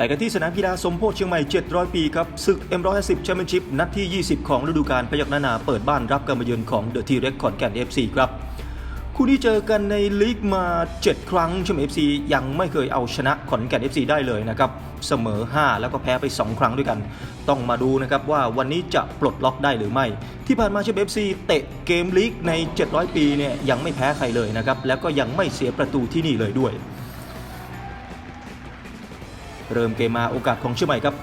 ไปกันที่สนามกีฬาสมโพธิเชียงใหม่ 700 ปีครับศึก M150 แชมเปี้ยนชิพนัดที่ 20 ของฤดูกาลพยักนานาเปิดบ้านรับการมาเยือนของเดอะทีเร็กขอนแก่น FC ครับคู่นี้เจอกันในลีกมา 7 ครั้งเชียงใหม่ FC ยังไม่เคยเอาชนะขอนแก่น FC ได้เลยนะครับเสมอ 5 แล้วก็แพ้ไป 2 ครั้งด้วยกัน ต้องมาดูนะครับว่าวันนี้จะปลดล็อกได้หรือไม่ ที่ผ่านมาเชียงใหม่ FC เตะเกมลีกใน 700 ปีเนี่ยยังไม่แพ้ใครเลยนะครับแล้วก็ยังไม่เสียประตูที่นี่เลยด้วย เริ่มเกมมาโอกาสของเชียงใหม่ครับ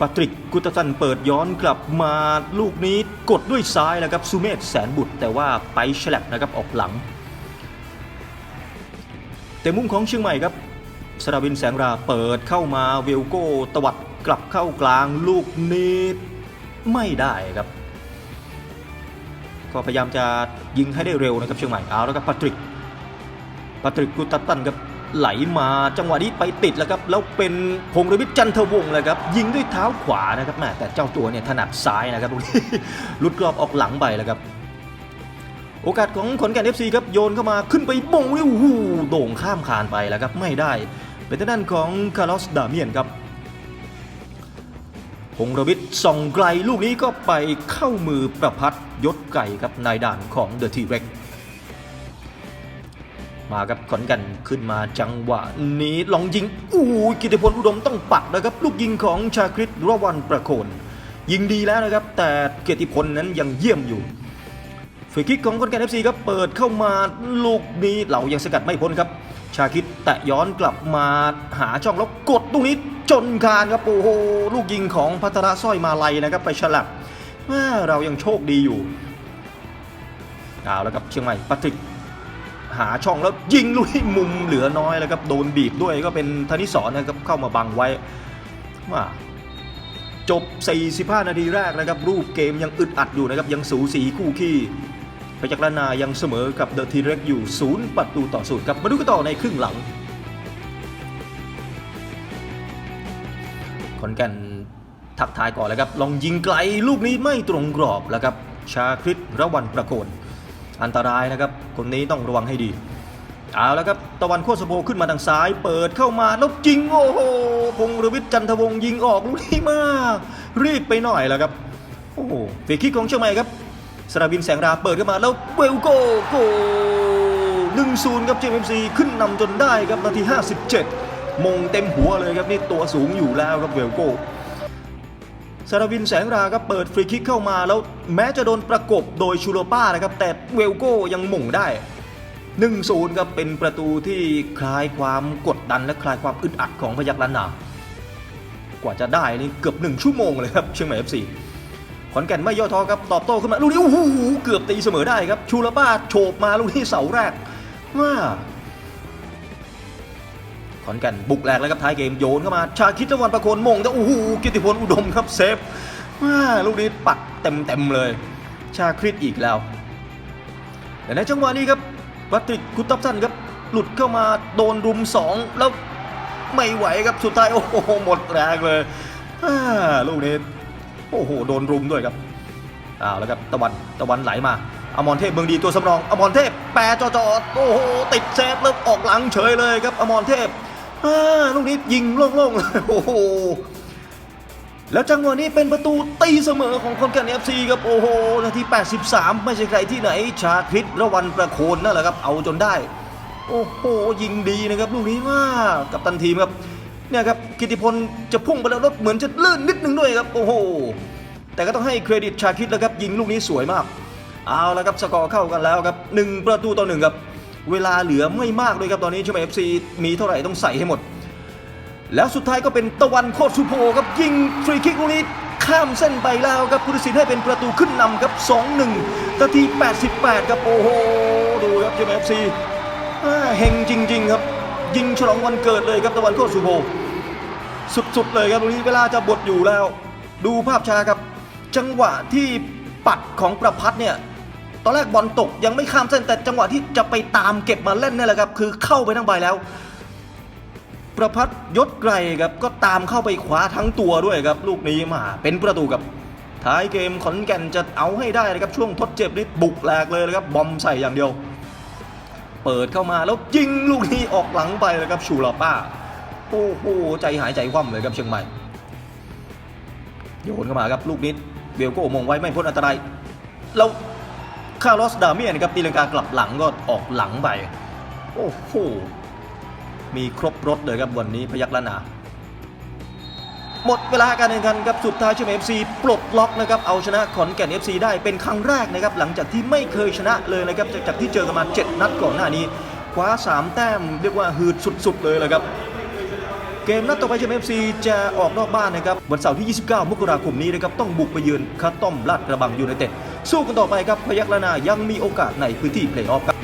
ปาตริกกุตตันเปิดย้อนกลับมาลูกนี้กดด้วยซ้ายนะครับซูเมธแสนบุตร แต่ว่าไปฉลับนะครับออกหลัง แต่มุมของเชียงใหม่ครับสราวินแสงราเปิดเข้ามาเวลโก้ตวัดกลับเข้ากลางลูกนี้ไม่ได้ครับ ก็พยายามจะยิงให้ได้เร็วนะครับเชียงใหม่เอาแล้วครับปาตริกปาตริกกุตตันครับ ไหลมาจังหวะนี้ไปติดแล้วครับแล้วเป็นพงรวิทย์จันทวงศ์เลยครับยิงด้วยเท้าขวานะครับแม่แต่เจ้าตัวเนี่ยถนัดซ้ายนะครับตรงนี้หลุดกรอบออกหลังไปแล้วครับโอกาสของขอนแก่นเอฟซีครับโยนเข้ามาขึ้นไปบงนี่โอ้โหโด่งข้ามคานไปแล้วครับไม่ได้ เป็นทางด้านของคาร์ลอสดาเมียนครับพงรวิทย์ส่องไกลลูกนี้ก็ไปเข้ามือประพัดยศไก่ครับนายด่านของเดอะทีเร็ก มาครับขอนก่นขึ้นมาจังหวะนี้ลองยิงอู้กิติพลอุดมต้องปัดนะครับ ลูกยิงของชาคริตรวันประโคน ยิงดีแล้วนะครับ แต่เกียรติพลนั้นยังเยี่ยมอยู่ฟรีคิกของขอนแก่นเอฟซีครับเปิดเข้ามาลูกนี้เรายังสกัดไม่พ้นครับ ชาคิดแตะย้อนกลับมาหาช่องแล้วกดตรงนี้จนคานครับโอ้โหลูกยิงของพัทรสร้อยมาลัยนะครับไปฉลับแม่เรายังโชคดีอยู่เอาแล้วครับเชียงใหม่ปาติก หาช่องแล้วยิงลุยมุมเหลือน้อยแล้วครับโดนบีบด้วยก็เป็นธนิสรนะครับเข้ามาบังไว้ว่าจบ 45 นาทีแรกนะครับรูปเกมยังอึดอัดอยู่นะครับยังสูสีคู่ขี้พยัคฆ์ล้านนายังเสมอกับเดอะทีเร็กอยู่ศูนย์ประตูต่อศูนย์ครับมาดูกันต่อในครึ่งหลังขอนแก่นทักทายก่อนเลยครับ ลองยิงไกลลูกนี้ไม่ตรงกรอบแล้วครับ ชาคริตระวันประโคน อันตรายนะครับ คนนี้ต้องระวังให้ดี เอาแล้วครับตะวันโคสโบขึ้นมาทางซ้าย เปิดเข้ามาแล้วยิงโอ้โหพงรวิทย์จันทวงศ์ยิงออกลูกนี้มากรีบไปหน่อยแล้วครับโอ้โหฟรีคิกของเชียงใหม่ครับสราวินแสงราเปิดเข้ามาแล้วเวลโกโกหนึ่งศูนย์ครับเจมซีขึ้นนำจนได้ครับนาที 57 มงเต็มหัวเลยครับนี่ตัวสูงอยู่แล้วครับเวลโก สารวินแสงราครับเปิดฟรีคิกเข้ามาแล้วแม้จะโดนประกบโดยชูโรป้านะครับแต่เวลโก้ยังหม่งได้ 1-0ครับเป็นประตูที่คลายความกดดันและคลายความอึดอัดของพยัคฆ์ล้านนากว่าจะได้นี่เกือบหนึ่งชั่วโมงเลยครับเชียงใหม่เอฟซีขอนแก่นไม่ย่อท้อครับตอบโต้ขึ้นมาลูกนี้โอ้โหเกือบตีเสมอได้ครับชูโรป้าโฉบมาลูกนี้เสาแรกว่า อนแก่นบุกแรกแล้วครับท้ายเกมโยนเข้ามา ชาคิดตะวันประโคนมงแต่โอ้โหกิติพลอุดมครับเซฟว้าลูกนี้ปัดเต็มเต็มเลย ชาคริตอีกแล้วแต่ในจังหวะนี้ครับวัตริกุตับสันครับหลุดเข้ามาโดนรุมสองแล้วไม่ไหวครับสุดท้ายโอ้โหหมดแรงเลยอ่าลูกนี้โอ้โหโดนรุมด้วยครับอ้าวแล้วครับตะวันตะวันไหลมาอมรเทพเมืองดีตัวสำรองอมรเทพแปรจอจอโอ้โหติดเซฟแล้วออกหลังเฉยเลยครับอมรเทพ ลูกนี้ยิงโล่งๆโอ้โหแล้วจังหวะนี้เป็นประตูตีเสมอของคนแก่นเอฟซีครับโอ้โหนาที 83 ไม่ใช่ใครที่ไหน ชาคริตระวันประโคนนั่นแหละครับ เอาจนได้ โอ้โห ยิงดีนะครับลูกนี้ว่ากับตันทีมครับเนี่ยครับกิติพลจะพุ่งไปแล้วรถเหมือนจะลื่นนิดนึงด้วยครับโอ้โห แต่ก็ต้องให้เครดิตชาคริตแล้วครับยิงลูกนี้สวยมาก เอาละครับสกอร์เข้ากันแล้วครับหนึ่งประตูต่อหนึ่งครับ เวลาเหลือไม่มากเลยครับตอนนี้เชมเอฟซีมีเท่าไหร่ต้องใส่ให้หมด แล้วสุดท้ายก็เป็นตะวันโคตรสุโพครับยิงฟรีคิกลูกนี้ข้ามเส้นไปแล้วครับพุทธศิลป์ให้เป็นประตูขึ้นนำครับ 2-1นาที 88 ครับโอ้โหดูครับเจมเอฟซีเฮงจริง ๆ ครับ ยิงฉลองวันเกิดเลยครับตะวันโคตรสุโพสุดๆเลยครับตรงนี้เวลาจะบดอยู่แล้ว ดูภาพช้าครับ จังหวะที่ปัดของประพัดเนี่ย อนแรกบอลตกยังไม่ข้ามเส้นแต่จังหวะที่จะไปตามเก็บมาเล่นนี่แหละครับ คือเข้าไปทั้งใบแล้ว ประพัดยศไกรครับก็ตามเข้าไปคว้าทั้งตัวด้วยครับ ลูกนี้มาเป็นประตูครับท้ายเกมขอนแก่นจะเอาให้ได้นะครับช่วงทดเจ็บนี่บุกแหลกเลยนะครับบอมใส่อย่างเดียว เปิดเข้ามาแล้วยิงลูกนี้ออกหลังไปเลยครับชูลาป้าโอ้โหใจหายใจคว่ำเลยครับเชียงใหม่โยนเข้ามาครับลูกนี้เบลโก้มงไว้ไม่พ้นอันตรายแล้ว คาร์ลอสดาเมียนครับตีลังกากลับหลังก็ออกหลังไป โอ้โห มีครบรถเลยครับวันนี้พยักละนาหมดเวลาการแข่งขันครับสุดท้ายเชียงใหม่ FC ปลดล็อกนะครับเอาชนะขอนแก่น FC ได้เป็นครั้งแรกนะครับหลังจากที่ไม่เคยชนะเลยนะครับจากที่เจอกันมา 7 นัดก่อนหน้านี้คว้า 3 แต้มเรียกว่าหืดสุดๆเลยแหละครับเกมนัดต่อไปเชียงใหม่ FC จะออกนอกบ้านนะครับวันเสาร์ที่ 29 มกราคมนี้นะครับต้องบุกไปเยือนคาต้อมลาดกระบังยูไนเต็ด สู้กันต่อไปครับพยัคฆ์ละนายังมีโอกาสในพื้นที่เพลย์ออฟครับ